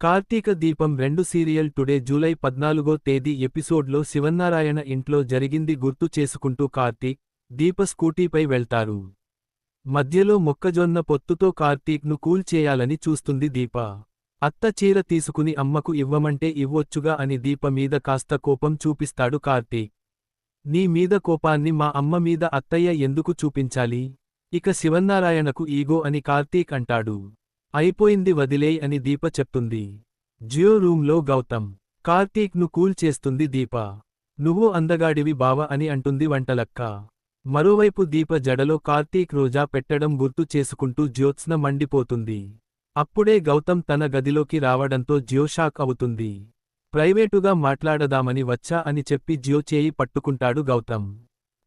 కార్తీక దీపం రెండు serial today July పద్నాలుగో తేదీ ఎపిసోడ్లో శివన్నారాయణ ఇంట్లో జరిగింది గుర్తు చేసుకుంటూ కార్తీక్ దీప స్కూటీపై వెళ్తారు. మధ్యలో మొక్కజొన్న పొత్తుతో కార్తీక్ను కూల్ చేయాలని చూస్తుంది దీప. అత్త చీర తీసుకుని అమ్మకు ఇవ్వమంటే ఇవ్వొచ్చుగా అని దీప మీద కాస్త కోపం చూపిస్తాడు కార్తీక్. నీ మీద కోపాన్ని మా అమ్మ మీద అత్తయ్య ఎందుకు చూపించాలి? ఇక శివన్నారాయణకు ఈగో అని కార్తీక్ అంటాడు. అయిపోయింది వదిలేయ్ అని దీప చెప్తుంది. జియో రూంలో గౌతమ్ కార్తీక్ను కూల్ చేస్తుంది దీప. నువ్వు అందగాడివి బావ అని అంటుంది వంటలక్క. మరోవైపు దీప జడలో కార్తీక్ రోజా పెట్టడం గుర్తు చేసుకుంటూ జ్యోత్స్న మండిపోతుంది. అప్పుడే గౌతమ్ తన గదిలోకి రావడంతో జియో షాక్ అవుతుంది. ప్రైవేటుగా మాట్లాడదామని వచ్చా అని చెప్పి జియో చేయి పట్టుకుంటాడు గౌతమ్.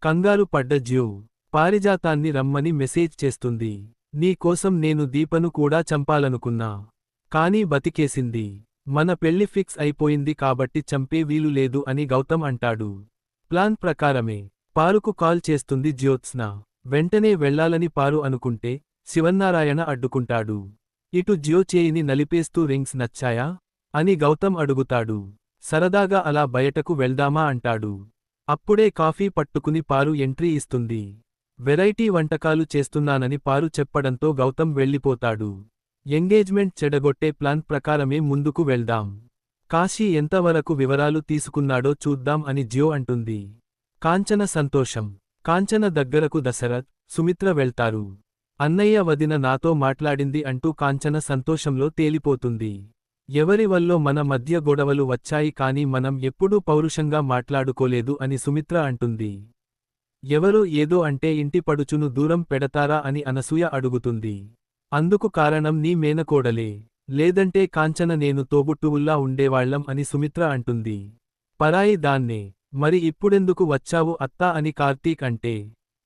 కంగారు పడ్డ జియో పారిజాతాన్ని రమ్మని మెసేజ్ చేస్తుంది. నీ కోసం నేను దీపను కూడా చంపాలనుకున్నా. కానీ బతికేసింది. మన పెళ్ళి ఫిక్స్ అయిపోయింది కాబట్టి చంపే వీలు లేదు అని గౌతమ్ అంటాడు. ప్లాన్ ప్రకారమే. పారుకు కాల్ చేస్తుంది జ్యోత్స్న. వెంటనే వెళ్ళాలని పారు అనుకుంటే శివన్నారాయణ అడ్డుకుంటాడు. ఇటు జియో చేయిని నలిపేస్తూ రింగ్స్ నచ్చాయా? అని గౌతమ్ అడుగుతాడు. సరదాగా అలా బయటకు వెళ్దామా అంటాడు. అప్పుడే కాఫీ పట్టుకుని పారు ఎంట్రీ ఇస్తుంది. వెరైటీ వంటకాలు చేస్తున్నానని పారు చెప్పడంతో గౌతమ్ వెళ్ళిపోతాడు. ఎంగేజ్మెంట్ చెడగొట్టే ప్లాన్ ప్రకారమే ముందుకు వెళ్దాం. కాశీ ఎంతవరకు వివరాలు తీసుకున్నాడో చూద్దాం అని జియో అంటుంది. కాంచన సంతోషం. కాంచన దగ్గరకు దశరథ్ సుమిత్ర వెళ్తారు. అన్నయ్య వదిన నాతో మాట్లాడింది అంటూ కాంచన సంతోషంలో తేలిపోతుంది. ఎవరి వల్లో మన మధ్య గొడవలు వచ్చాయి కాని మనం ఎప్పుడూ పౌరుషంగా మాట్లాడుకోలేదు అని సుమిత్ర అంటుంది. ఎవరో ఏదో అంటే ఇంటి పడుచును దూరం పెడతారా అని అనసూయ అడుగుతుంది. అందుకు కారణం నీ మేనకోడలే. లేదంటే కాంచన నేను తోబుట్టువుల్లా ఉండేవాళ్ళం అని సుమిత్ర అంటుంది. పరాయి దాన్నే. మరి ఇప్పుడెందుకు వచ్చావు అత్తా అని కార్తీక్ అంటే.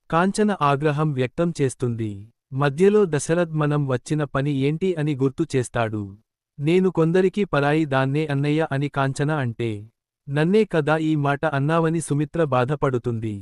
కాంచన ఆగ్రహం వ్యక్తం చేస్తుంది. మధ్యలో దశరథ్ మనం వచ్చిన పని ఏంటి అని గుర్తు చేస్తాడు. నేను కొందరికి పరాయి దాన్నే అన్నయ్య అని కాంచన అంటే. నన్నే కదా ఈ మాట అన్నావని సుమిత్ర బాధపడుతుంది.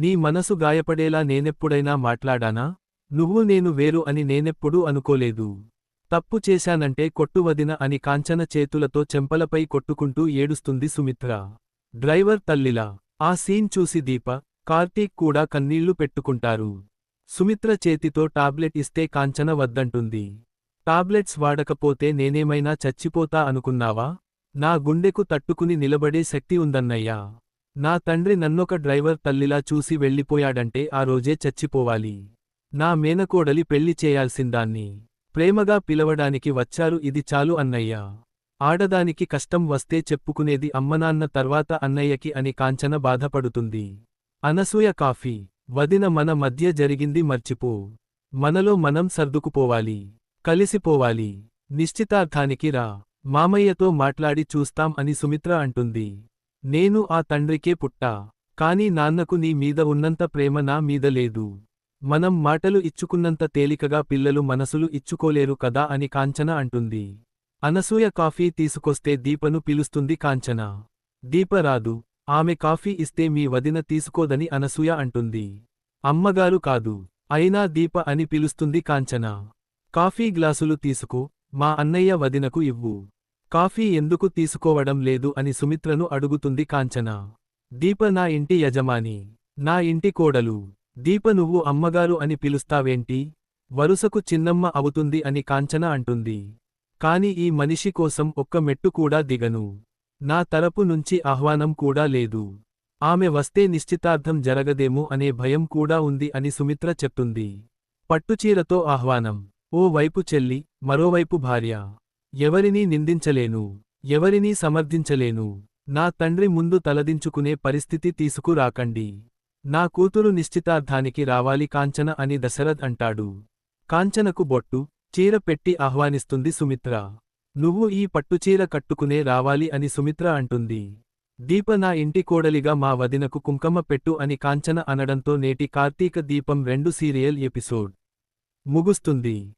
నీ మనసు గాయపడేలా నేనెప్పుడైనా మాట్లాడానా? నువ్వు నేను వేరు అని నేనెప్పుడూ అనుకోలేదు. తప్పు చేశానంటే కొట్టువదిన అని కాంచన చేతులతో చెంపలపై కొట్టుకుంటూ ఏడుస్తుంది సుమిత్ర. డ్రైవర్ తల్లిలా. ఆ సీన్ చూసి దీప కార్తీక్ కూడా కన్నీళ్ళు పెట్టుకుంటారు. సుమిత్ర చేతితో టాబ్లెట్ ఇస్తే కాంచన వద్దంటుంది. టాబ్లెట్స్ వాడకపోతే నేనేమైనా చచ్చిపోతా అనుకున్నావా? నా గుండెకు తట్టుకుని నిలబడే శక్తి ఉందన్నయ్యా. నా తండ్రి నన్నొక డ్రైవర్ తల్లిలా చూసి వెళ్ళిపోయాడంటే ఆ రోజే చచ్చిపోవాలి. నా మేనకోడలి పెళ్ళి చేయాల్సిందాన్ని. ప్రేమగా పిలవడానికి వచ్చారు ఇది చాలు అన్నయ్య. ఆడదానికి కష్టం వస్తే చెప్పుకునేది అమ్మనాన్న తర్వాత అన్నయ్యకి అని కాంచన బాధపడుతుంది. అనసూయ కాఫీ. వదిన మన మధ్య జరిగింది మర్చిపో. మనలో మనం సర్దుకుపోవాలి. కలిసిపోవాలి. నిశ్చితార్థానికి రా. మామయ్యతో మాట్లాడి చూస్తాం అని సుమిత్ర అంటుంది. నేను ఆ తండ్రికే పుట్టా కాని నాన్నకు నీ మీద ఉన్నంత ప్రేమ నా మీద లేదు. మనం మాటలు ఇచ్చుకున్నంత తేలికగా పిల్లలు మనసులు ఇచ్చుకోలేరు కదా అని కాంచన అంటుంది. అనసూయ కాఫీ తీసుకొస్తే దీపను పిలుస్తుంది కాంచన. దీప రాదు ఆమె కాఫీ ఇస్తే మీ వదిన తీసుకోదని అనసూయ అంటుంది. అమ్మగారు కాదు అయినా దీప అని పిలుస్తుంది కాంచన. కాఫీ గ్లాసులు తీసుకో మా అన్నయ్య వదినకు ఇవ్వు. కాఫీ ఎందుకు తీసుకోవడం లేదు అని సుమిత్రను అడుగుతుంది కాంచన. దీప నా ఇంటి యజమాని నా ఇంటి కోడలు. దీప నువ్వు అమ్మగారు అని పిలుస్తావేంటి? వరుసకు చిన్నమ్మ అవుతుంది అని కాంచన అంటుంది. కాని ఈ మనిషి కోసం ఒక్క మెట్టు కూడా దిగను. నా తరపు నుంచి ఆహ్వానం కూడా లేదు. ఆమె వస్తే నిశ్చితార్థం జరగదేమో అనే భయం కూడా ఉంది అని సుమిత్ర చెప్తుంది. పట్టుచీరతో ఆహ్వానం. ఓ వైపు చెల్లి మరోవైపు భార్య. ఎవరినీ నిందించలేను ఎవరినీ సమర్థించలేను. నా తండ్రి ముందు తలదించుకునే పరిస్థితి తీసుకురాకండి. నా కూతురు నిశ్చితార్థానికి రావాలి కాంచన అని దశరథ్ అంటాడు. కాంచనకు బొట్టు చీర పెట్టి ఆహ్వానిస్తుంది సుమిత్ర. నువ్వు ఈ పట్టుచీర కట్టుకునే రావాలి అని సుమిత్ర అంటుంది. దీప నా ఇంటి కోడలిగా మా వదినకు కుంకమ్మ పెట్టు అని కాంచన అనడంతో నేటి కార్తీక దీపం రెండు సీరియల్ ఎపిసోడ్ ముగుస్తుంది.